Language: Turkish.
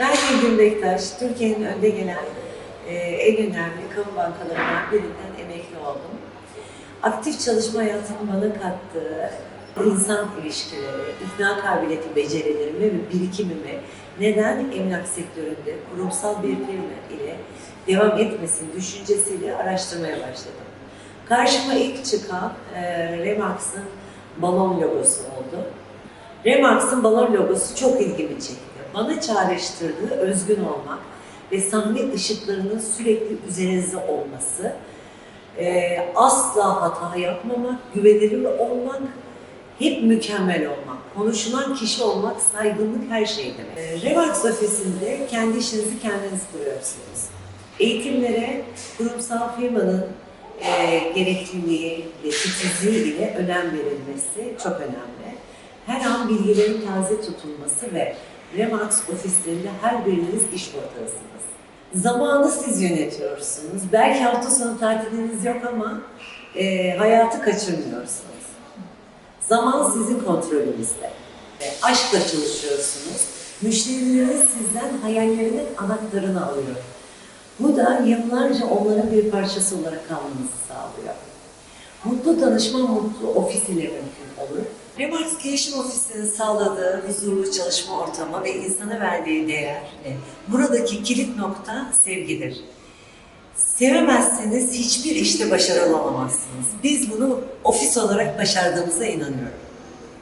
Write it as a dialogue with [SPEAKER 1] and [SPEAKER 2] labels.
[SPEAKER 1] Ben Nilgün Bektaş, Türkiye'nin önde gelen e, en önemli kamu bankalarından birinden emekli oldum. Aktif çalışma hayatının bana kattığı insan ilişkileri, ikna kabiliyeti becerilerimi ve birikimimi neden emlak sektöründe kurumsal bir firma ile devam etmesin düşüncesiyle araştırmaya başladım. Karşıma ilk çıkan e, Remax'ın balon logosu oldu. Remax'ın balon logosu çok ilgimi çekti. Bana çağrıştırdığı özgün olmak ve sahne ışıklarının sürekli üzerinizde olması, e, asla hata yapmamak, güvenilir olmak, hep mükemmel olmak, konuşulan kişi olmak, saygınlık her şey demek. E, Remax ofisinde kendi işinizi kendiniz kuruyorsunuz. Eğitimlere kurumsal firmanın e, gerekliliği ve titizliği ile önem verilmesi çok önemli. Her an bilgilerin taze tutulması ve Remax ofislerinde her biriniz iş ortağısınız. Zamanı siz yönetiyorsunuz. Belki hafta sonu tatiliniz yok ama e, hayatı kaçırmıyorsunuz. Zaman sizin kontrolünüzde. E, aşkla çalışıyorsunuz. Müşterileriniz sizden hayallerinin anahtarını alıyor. Bu da yıllarca onların bir parçası olarak kalmanızı sağlıyor. Mutlu danışma, mutlu ofis mümkün olur. Remax Gelişim Ofisi'nin sağladığı huzurlu çalışma ortamı ve insana verdiği değer, buradaki kilit nokta sevgidir. Sevemezseniz hiçbir işte başarılı olamazsınız. Biz bunu ofis olarak başardığımıza inanıyorum.